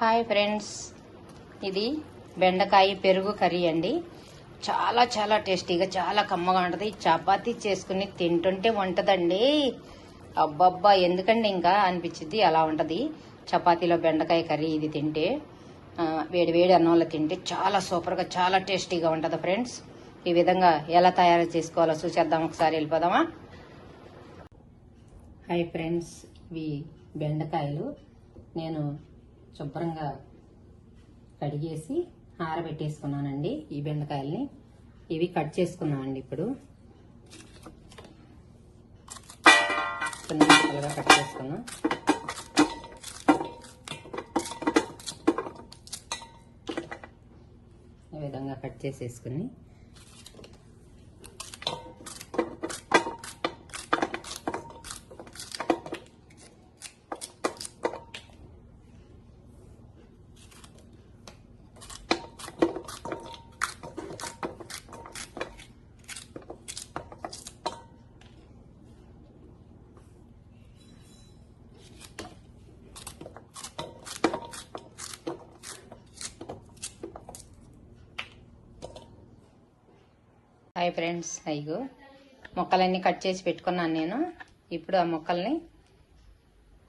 Hi friends. ఇది బెండకాయ పెరుగు కర్రీ అండి. చాలా చాలా టేస్టీగా చాలా కమ్మగా ఉంటుంది. చపాతీ చేసుకుని తింటుంటే ఉంటుందండి అబ్బబ్బా ఎందుకండి ఇంకా అనిపించింది? అలా ఉంటుంది. చపాతీలో బెండకాయ కర్రీ ఇది తింటే వేడి వేడి అన్నంలో తింటే చాలా సూపర్గా చాలా టేస్టీగా ఉంటుంది ఫ్రెండ్స్. ఈ విధంగా ఎలా తయారు చేసుకోవాలో చూసేద్దాం. ఒకసారి వెళ్ళిపోదామా? Hi friends. ఇవి బెండకాయలు. నేను శుభ్రంగా కడిగేసి ఆరబెట్టేసుకున్నానండి ఈ బెండకాయల్ని. ఇవి కట్ చేసుకున్నామండి ఇప్పుడు. చిన్న ముక్కలుగా కట్ చేసుకున్నాం. ఈ విధంగా కట్ చేసేసుకుని హాయ్ ఫ్రెండ్స్ అయ్యో మొక్కలన్నీ కట్ చేసి పెట్టుకున్నాను నేను. ఇప్పుడు ఆ మొక్కల్ని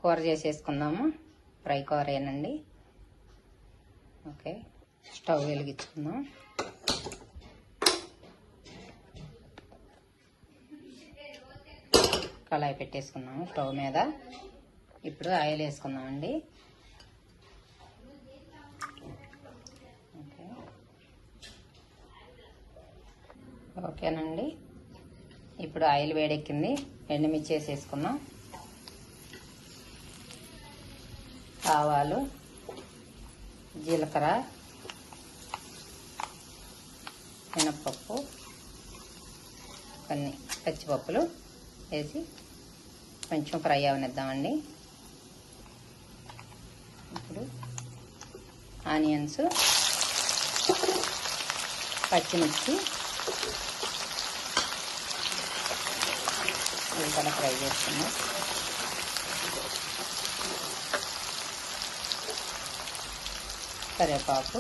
కూర చేసేసుకుందాము. ఫ్రై కూరేనండి ఓకే స్టవ్ వెలిగించుకుందాం. కళాయి పెట్టేసుకున్నాము స్టవ్ మీద. ఇప్పుడు ఆయిల్ వేసుకుందామండి ఓకే ఓకేనండి. ఇప్పుడు ఆయిల్ వేడెక్కింది. ఎండుమిర్చి వేసేసుకున్నాం ఆవాలు జీలకర్ర మినప్పప్పు కొన్ని పచ్చిపప్పులు వేసి కొంచెం ఫ్రై అవనిద్దామండి. ఇప్పుడు ఆనియన్స్ పచ్చిమిర్చి ఇవి కూడా ఫ్రై చేసుకున్నాం కరివేపాకు.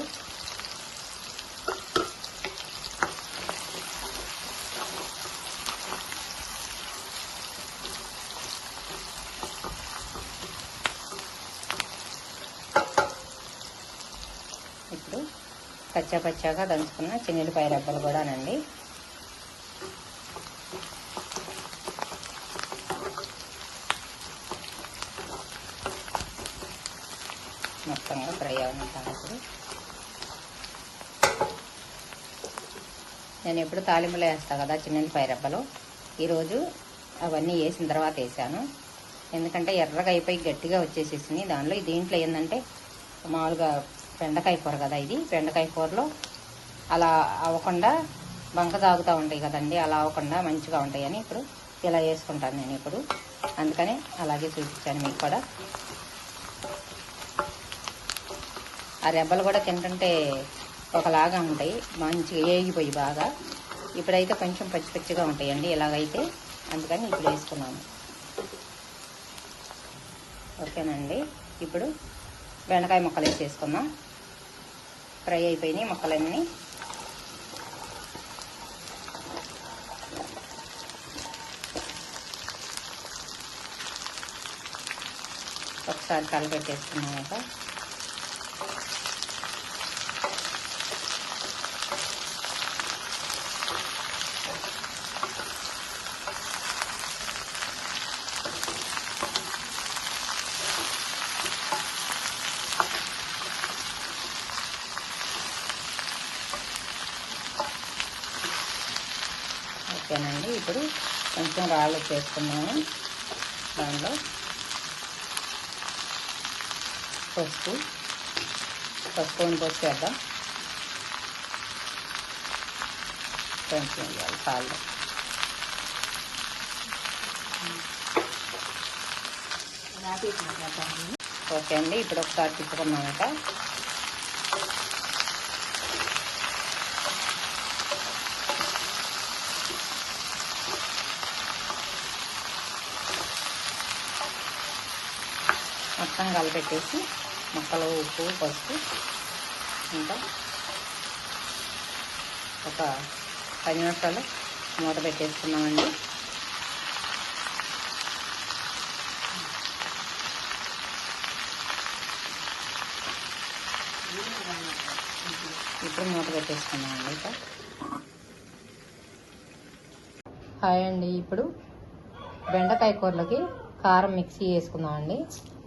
ఇప్పుడు పచ్చ పచ్చాగా దంచుకున్న చిన్నిపాయ రెబ్బలు కూడానండి మొత్తంగా ఫ్రై అవుతాను ఇప్పుడు నేను ఎప్పుడు తాలింపులో వేస్తాను కదా చిన్నది రెబ్బలు. ఈరోజు అవన్నీ వేసిన తర్వాత వేసాను. ఎందుకంటే ఎర్రగా అయిపోయి గట్టిగా వచ్చేసేసింది. దానిలో దీంట్లో ఏంటంటే మామూలుగా బెండకాయ కూర కదా ఇది. బెండకాయ కూరలో అలా అవ్వకుండా బంక తాగుతూ ఉంటాయి కదండి. అలా అవ్వకుండా మంచిగా ఉంటాయని ఇప్పుడు ఇలా వేసుకుంటాను నేను ఇప్పుడు. అందుకని అలాగే చూపించాను మీకు కూడా. ఆ రెబ్బలు కూడా తింటుంటే ఒకలాగా ఉంటాయి. మంచిగా ఏగిపోయి బాగా. ఇప్పుడైతే కొంచెం పచ్చి పచ్చిగా ఉంటాయండి ఇలాగైతే. అందుకని ఇప్పుడు వేసుకున్నాను. ఓకేనండి. ఇప్పుడు బెండకాయ ముక్కలు వేసేసుకుందాం. ఫ్రై అయిపోయినాయి ముక్కలన్నీ. ఒకసారి కలపెట్టేసుకున్నాక ఓకేనండి ఇప్పుడు కొంచెం రాళ్ళు చేసుకున్నాము దానిలో పసుపు పసుపు పోసి చేద్దాం. కొంచెం వేయాలి పాలు. ఓకే అండి ఇప్పుడు ఒకసారి తిప్పుకున్నాక మొత్తం కలిపెట్టేసి మొక్కలు ఉప్పు పసుపు ఇంకా ఒక పది నిమిషాలు మూత పెట్టేసుకున్నామండి. ఇప్పుడు మూత పెట్టేసుకున్నామండి ఇక. హాయ్ అండి ఇప్పుడు బెండకాయ కూరలకి కారం మిక్సీ వేసుకుందామండి.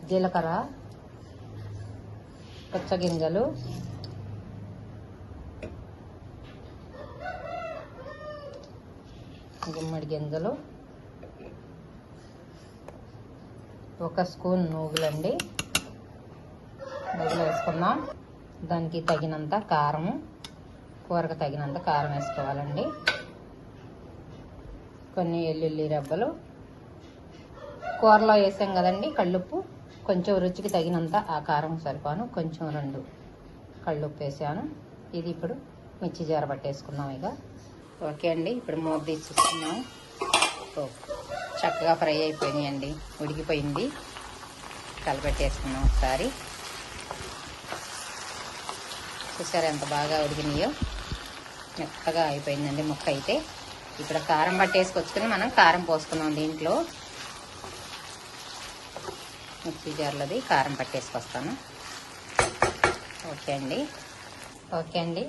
జీలకర్ర పచ్చగింజలు గుమ్మడి గింజలు ఒక స్పూన్ నువ్వులండి. నువ్వులు వేసుకుందాం. దానికి తగినంత కారము కూరకు తగినంత కారం వేసుకోవాలండి. కొన్ని ఎల్లుల్లి రెబ్బలు. కూరలో వేసాం కదండి కళ్ళుప్పు. కొంచెం రుచికి తగినంత ఆ కారం సరిపాను. కొంచెం రెండు కళ్ళు ఉప్పేసాను ఇది ఇప్పుడు మిర్చి జార పట్టేసుకున్నాం ఇక. ఓకే అండి ఇప్పుడు మూత తీసుకున్నాం ఓ, చక్కగా ఫ్రై అయిపోయినాయండి ఉడికిపోయింది. కలపెట్టేసుకున్నాం ఒకసారి. చూసారు ఎంత బాగా ఉడికినాయో? మెత్తగా అయిపోయిందండి ముక్క అయితే. ఇక్కడ కారం పట్టేసుకొచ్చుకొని మనం కారం పోసుకున్నాం దీంట్లో. మిక్సీ జార్లది కారం పట్టేసుకొస్తాను. ఓకే అండి. ఓకే అండి.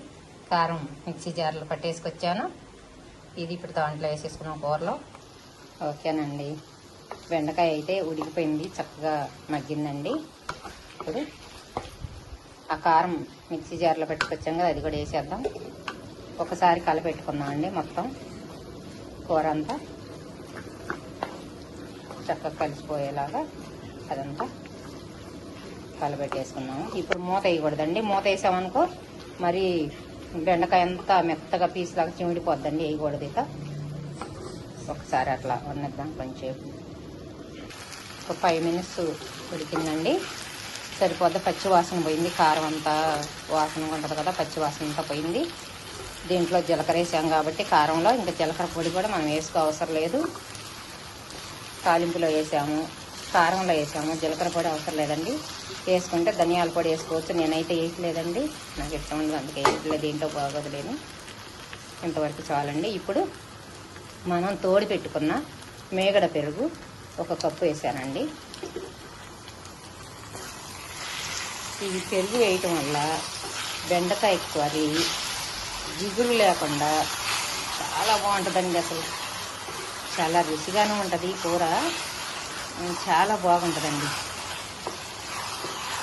కారం మిక్సీ జార్లో పట్టేసుకొచ్చాను. ఇది ఇప్పుడు దాంట్లో వేసేసుకున్నాం కూరలో. ఓకేనండి. బెండకాయ అయితే ఉడికిపోయింది చక్కగా మగ్గిందండి. ఇప్పుడు ఆ కారం మిక్సీ జార్లో పెట్టుకొచ్చాం కదా అది కూడా వేసేద్దాం. ఒకసారి కలపెట్టుకుందామండి మొత్తం కూర అంతా చక్కగా కలిసిపోయేలాగా. అదంతా కలబెట్టేసుకున్నాము. ఇప్పుడు మూత వేయకూడదండి. మూత వేసామనుకో మరి బెండకాయ అంతా మెత్తగా పీసులాగా చిమిడిపోద్దండి. వేయకూడదు ఇక. ఒకసారి అట్లా వండిద్దాం కొంచెం ఒక ఫైవ్ మినిట్స్ ఉడికిందండి. సరిపోద్ది? పచ్చి వాసన పోయింది. కారం అంతా వాసన ఉంటుంది కదా పచ్చి వాసన అంతా పోయింది. దీంట్లో జీలకర్ర వేసాం కాబట్టి కారంలో ఇంకా జీలకర్ర పొడి కూడా మనం వేసుకో అవసరం లేదు. తాలింపులో వేసాము. కారంలో వేసాము. జీలకర్ర పొడి అవసరం లేదండి. వేసుకుంటే ధనియాల పొడి వేసుకోవచ్చు. నేనైతే వేయట్లేదండి. నాకు ఇష్టం ఉండదు. అందుకే వేయట్లేదు. దీంట్లో బాగోదులేను ఇంతవరకు చాలండి. ఇప్పుడు మనం తోడి పెట్టుకున్న మేగడ పెరుగు ఒక కప్పు వేసానండి. ఇది పెరుగు వేయటం వల్ల బెండకాయ కర్రీ జిగురు లేకుండా చాలా బాగుంటుందండి అసలు. చాలా రుచిగానే ఉంటుంది. ఈ కూర చాలా బాగుంటుందండి.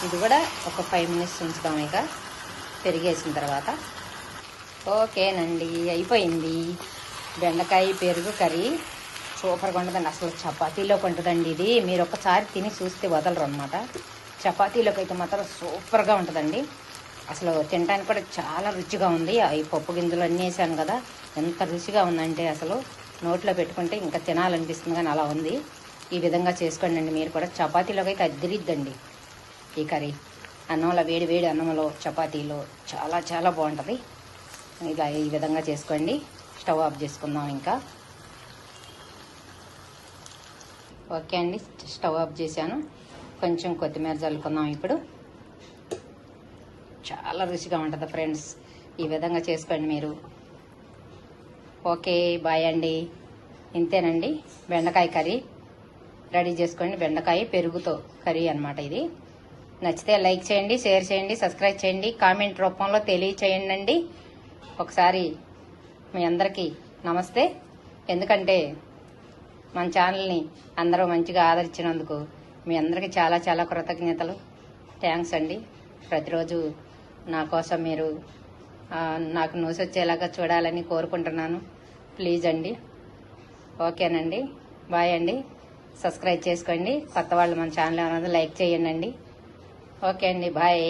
ఇది కూడా ఒక ఫైవ్ మినిట్స్ ఉంచుదాం ఇక. పెరిగేసిన తర్వాత. ఓకేనండి అయిపోయింది. బెండకాయ పెరుగు కర్రీ సూపర్గా ఉంటుందండి. అసలు చపాతీలోకి ఉంటుందండి ఇది. మీరు ఒకసారి తిని చూస్తే వదలరు అనమాట చపాతీలోకి అయితే మాత్రం సూపర్గా ఉంటుందండి. అసలు తినడానికి కూడా చాలా రుచిగా ఉంది. ఈ పప్పు గింజలు అన్నీ వేసాను కదా. ఎంత రుచిగా ఉందంటే అసలు నోట్లో పెట్టుకుంటే ఇంకా తినాలనిపిస్తుంది కానీ అలా ఉంది. ఈ విధంగా చేసుకోండి మీరు కూడా చపాతీలోకి అయితే అద్దరిద్దండి. ఈ కర్రీ. అన్నంలో వేడి వేడి అన్నంలో చపాతీలో చాలా చాలా బాగుంటుంది. ఇలా ఈ విధంగా చేసుకోండి. స్టవ్ ఆఫ్ చేసుకుందాం ఇంకా. ఓకే అండి. స్టవ్ ఆఫ్ చేశాను. కొంచెం కొత్తిమీర చల్లుకుందాం ఇప్పుడు. చాలా రుచిగా ఉంటుంది ఫ్రెండ్స్. ఈ విధంగా చేసుకోండి మీరు. ఓకే బాయ్ అండి. ఇంతేనండి. బెండకాయ కర్రీ. రెడీ చేసుకోండి. బెండకాయ పెరుగుతో కర్రీ అన్నమాట ఇది. నచ్చితే లైక్ చేయండి షేర్ చేయండి సబ్స్క్రైబ్ చేయండి. కామెంట్ రూపంలో తెలియచేయండి ఒకసారి మీ అందరికీ నమస్తే. ఎందుకంటే మన ఛానల్ని అందరూ మంచిగా ఆదరించినందుకు మీ అందరికీ చాలా చాలా కృతజ్ఞతలు. థ్యాంక్స్ అండి. ప్రతిరోజు నా కోసం మీరు నాకు న్యూస్ వచ్చేలాగా చూడాలని కోరుకుంటున్నాను. ప్లీజ్ అండి. ఓకేనండి. బాయ్ అండి. సబ్స్క్రైబ్ చేసుకోండి. కొత్త వాళ్ళు మన ఛానల్ ఏమన్నా లైక్ చేయండి. ఓకే అండి. బాయ్.